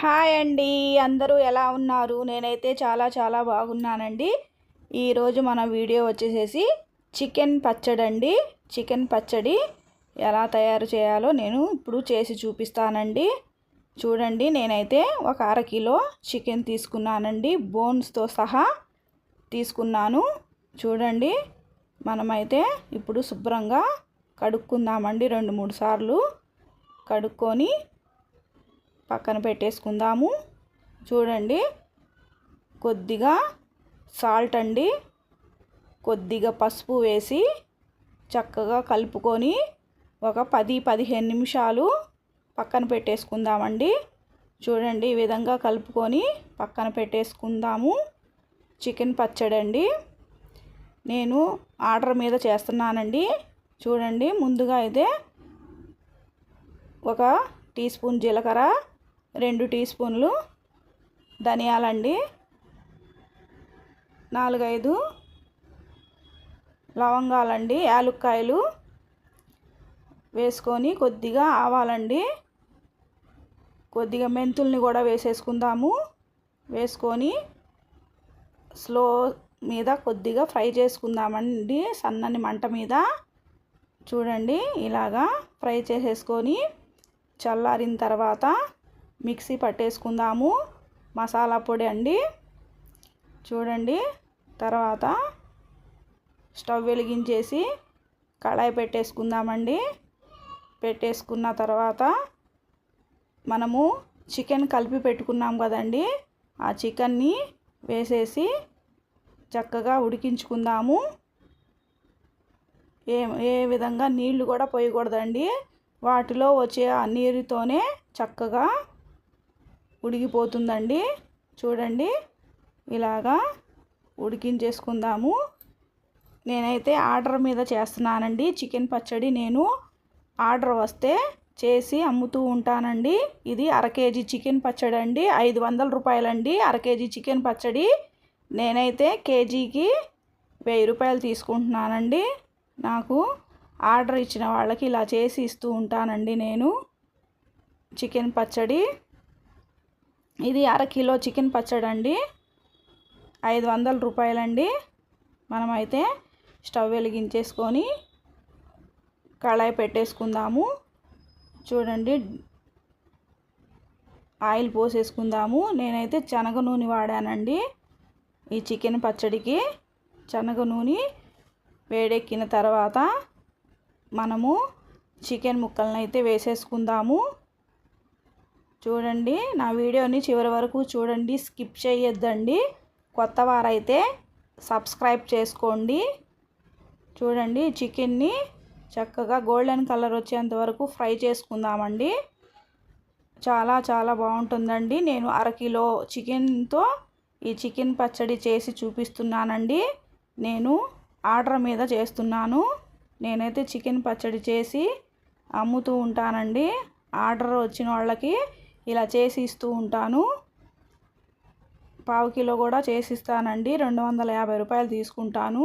Hi అండి. అందరూ ఎలా ఉన్నారు? నేనైతే చాలా చాలా బాగున్నానండి. ఈరోజు మన వీడియో వచ్చేసేసి చికెన్ పచ్చడి అండి చికెన్ పచ్చడి ఎలా తయారు చేయాలో నేను ఇప్పుడు చేసి చూపిస్తానండి. చూడండి నేనైతే ఒక అర కిలో చికెన్ తీసుకున్నానండి. బోన్స్తో సహా తీసుకున్నాను. చూడండి మనమైతే ఇప్పుడు శుభ్రంగా కడుక్కుందామండి రెండు మూడు సార్లు కడుక్కొని పక్కన పెట్టేసుకుందాము. చూడండి. కొద్దిగా సాల్ట్ అండి. కొద్దిగా పసుపు వేసి చక్కగా కలుపుకొని ఒక పది పదిహేను నిమిషాలు పక్కన పెట్టేసుకుందామండి. చూడండి ఈ విధంగా కలుపుకొని పక్కన పెట్టేసుకుందాము. చికెన్ పచ్చడి అండి. నేను ఆర్డర్ మీద చేస్తున్నానండి. చూడండి ముందుగా అయితే ఒక టీ స్పూన్ జీలకర్ర రెండు టీ స్పూన్లు ధనియాలండి. నాలుగైదు లవంగాలండి యాలుక్కాయలు వేసుకొని కొద్దిగా ఆవాలండి. కొద్దిగా మెంతుల్ని కూడా వేసేసుకుందాము. వేసుకొని స్లో మీద కొద్దిగా ఫ్రై చేసుకుందామండి. సన్నని మంట మీద చూడండి ఇలాగా ఫ్రై చేసేసుకొని చల్లారిన తర్వాత మిక్సీ పట్టేసుకుందాము. మసాలా పొడి అండి. చూడండి. తర్వాత స్టవ్ వెలిగించేసి కళాయి పెట్టేసుకుందామండి. పెట్టేసుకున్న తర్వాత మనము చికెన్ కలిపి పెట్టుకున్నాం కదండి. ఆ చికెన్ని వేసేసి చక్కగా ఉడికించుకుందాము. ఏ ఏ విధంగా నీళ్ళు కూడా పోయకూడదండి. వాటిలో వచ్చే ఆ నీరుతోనే చక్కగా ఉడికిపోతుందండి. చూడండి. ఇలాగా ఉడికించేసుకుందాము. నేనైతే ఆర్డర్ మీద చేస్తున్నానండి. చికెన్ పచ్చడి నేను ఆర్డర్ వస్తే చేసి అమ్ముతూ ఉంటానండి. ఇది అర కేజీ చికెన్ పచ్చడి అండి. ఐదు వందల రూపాయలండి అర కేజీ చికెన్ పచ్చడి. నేనైతే కేజీకి వెయ్యి రూపాయలు తీసుకుంటున్నానండి. నాకు ఆర్డర్ ఇచ్చిన వాళ్ళకి ఇలా చేసి ఇస్తూ ఉంటానండి నేను. చికెన్ పచ్చడి. ఇది అర కిలో చికెన్ పచ్చడి అండి. ఐదు వందల రూపాయలండి. మనమైతే స్టవ్ వెలిగించేసుకొని కళాయి పెట్టేసుకుందాము. చూడండి. ఆయిల్ పోసేసుకుందాము. నేనైతే శనగ నూనె వాడానండి ఈ చికెన్ పచ్చడికి. శనగ నూనె వేడెక్కిన తర్వాత మనము చికెన్ ముక్కలను అయితే వేసేసుకుందాము. చూడండి నా వీడియోని చివరి వరకు చూడండి స్కిప్ చేయొద్దండి. కొత్త వారైతే సబ్స్క్రైబ్ చేసుకోండి. చూడండి చికెన్ని చక్కగా గోల్డెన్ కలర్ వచ్చేంత వరకు ఫ్రై చేసుకుందామండి. చాలా చాలా బాగుంటుందండి. నేను అరకిలో చికెన్తో ఈ చికెన్ పచ్చడి చేసి చూపిస్తున్నానండి. నేను ఆర్డర్ మీద చేస్తున్నాను. నేనైతే చికెన్ పచ్చడి చేసి అమ్ముతూ ఉంటానండి. ఆర్డర్ వచ్చిన వాళ్ళకి ఇలా చేసి ఇస్తూ ఉంటాను. పావు కిలో కూడా చేసిస్తానండి. రెండు వందల యాభై రూపాయలు తీసుకుంటాను.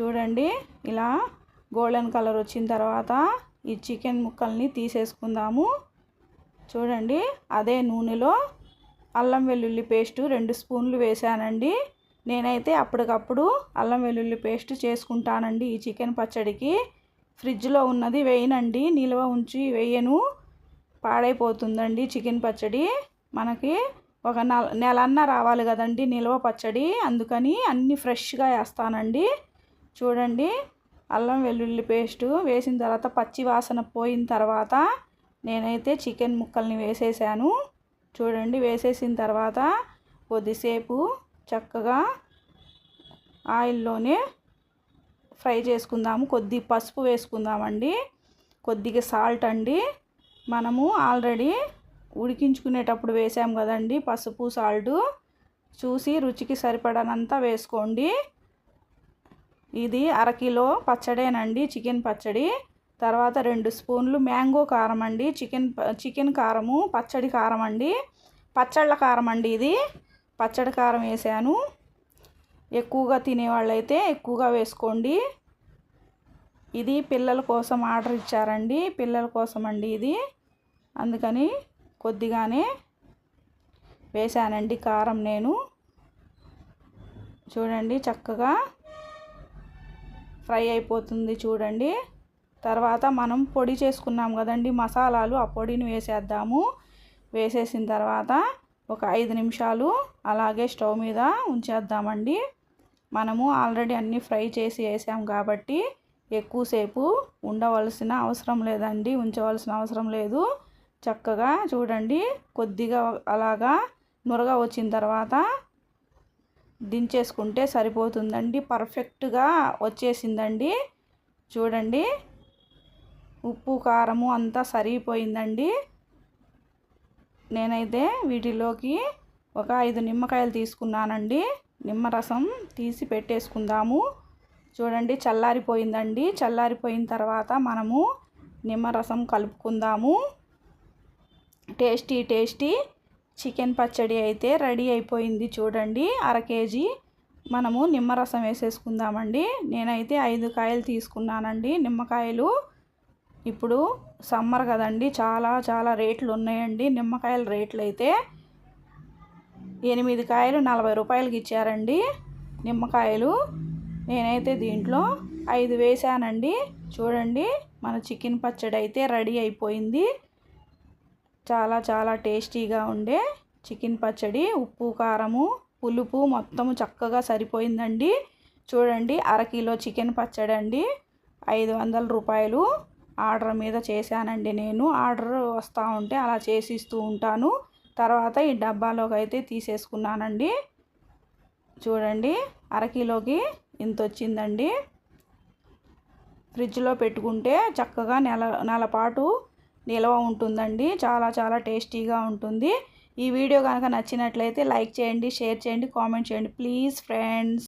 చూడండి ఇలా గోల్డెన్ కలర్ వచ్చిన తర్వాత ఈ చికెన్ ముక్కల్ని తీసేసుకుందాము. చూడండి అదే నూనెలో అల్లం వెల్లుల్లి పేస్టు రెండు స్పూన్లు వేసానండి నేనైతే అప్పటికప్పుడు అల్లం వెల్లుల్లి పేస్ట్ చేసుకుంటానండి ఈ చికెన్ పచ్చడికి. ఫ్రిడ్జ్లో ఉన్నది వేయనండి నిల్వ ఉంచి వేయను. పాడైపోతుందండి చికెన్ పచ్చడి. మనకి ఒక నెల నెలన్న రావాలి కదండి నిల్వ పచ్చడి. అందుకని అన్నీ ఫ్రెష్గా వేస్తానండి. చూడండి అల్లం వెల్లుల్లి పేస్టు వేసిన తర్వాత పచ్చి వాసన పోయిన తర్వాత నేనైతే చికెన్ ముక్కల్ని వేసేసాను. చూడండి వేసేసిన తర్వాత కొద్దిసేపు చక్కగా ఆయిల్లోనే ఫ్రై చేసుకుందాము. కొద్ది పసుపు వేసుకుందామండి. కొద్దిగా సాల్ట్ అండి. మనము ఆల్రెడీ ఉడికించుకునేటప్పుడు వేసాం కదండి పసుపు సాల్ట్. చూసి రుచికి సరిపడనంత వేసుకోండి. ఇది అరకిలో పచ్చడేనండి చికెన్ పచ్చడి. తర్వాత రెండు స్పూన్లు మ్యాంగో కారం అండి చికెన్ చికెన్ కారము పచ్చడి కారం అండి పచ్చళ్ళ కారం అండి ఇది. పచ్చడి కారం వేసాను. ఎక్కువగా తినేవాళ్ళైతే ఎక్కువగా వేసుకోండి. ఇది పిల్లల కోసం ఆర్డర్ ఇచ్చారండి. పిల్లల కోసం అండి ఇది. అందుకని కొద్దిగానే వేసానండి కారం నేను. చూడండి చక్కగా ఫ్రై అయిపోతుంది చూడండి. తర్వాత మనం పొడి చేసుకున్నాం కదండి మసాలాలు ఆ పొడిని వేసేద్దాము. వేసేసిన తర్వాత ఒక ఐదు నిమిషాలు అలాగే స్టవ్ మీద ఉంచేద్దామండి. మనము ఆల్రెడీ అన్నీ ఫ్రై చేసి వేసాం కాబట్టి ఎక్కువసేపు ఉండవలసిన అవసరం లేదండి ఉంచవలసిన అవసరం లేదు. చక్కగా చూడండి కొద్దిగా అలాగా నురగ వచ్చిన తర్వాత దించేసుకుంటే సరిపోతుందండి. పర్ఫెక్ట్గా వచ్చేసిందండి. చూడండి ఉప్పు కారము అంతా సరిపోయిందండి నేనైతే వీటిలోకి ఒక ఐదు నిమ్మకాయలు తీసుకున్నానండి. నిమ్మరసం తీసి పెట్టేసుకుందాము. చూడండి చల్లారిపోయిందండి. చల్లారిపోయిన తర్వాత మనము నిమ్మరసం కలుపుకుందాము. టేస్టీ టేస్టీ చికెన్ పచ్చడి అయితే రెడీ అయిపోయింది చూడండి. అర కేజీ మనము నిమ్మరసం వేసేసుకుందామండి. నేనైతే ఐదు కాయలు తీసుకున్నానండి నిమ్మకాయలు. ఇప్పుడు సమ్మర్ కదండి చాలా చాలా రేట్లు ఉన్నాయండి నిమ్మకాయల రేట్లు అయితే. ఎనిమిది కాయలు నలభై రూపాయలకి ఇచ్చారండి నిమ్మకాయలు. నేనైతే దీంట్లో ఐదు వేసానండి చూడండి మన చికెన్ పచ్చడి అయితే రెడీ అయిపోయింది. చాలా చాలా టేస్టీగా ఉండే చికెన్ పచ్చడి. ఉప్పు కారము పులుపు మొత్తము చక్కగా సరిపోయిందండి. చూడండి అరకిలో చికెన్ పచ్చడి అండి ఐదు వందల రూపాయలు ఆర్డర్ మీద చేశానండి నేను. ఆర్డర్ వస్తూ ఉంటే అలా చేసి ఇస్తూ ఉంటాను. తర్వాత ఈ డబ్బాలోకి అయితే తీసేసుకున్నానండి. చూడండి అరకిలోకి ఇంత వచ్చిందండి ఫ్రిడ్జ్లో పెట్టుకుంటే చక్కగా నెల నెలపాటు నిల్వ ఉంటుందండి. చాలా చాలా టేస్టీగా ఉంటుంది. ఈ వీడియో కనుక నచ్చినట్లయితే లైక్ చేయండి షేర్ చేయండి కామెంట్ చేయండి. Please friends.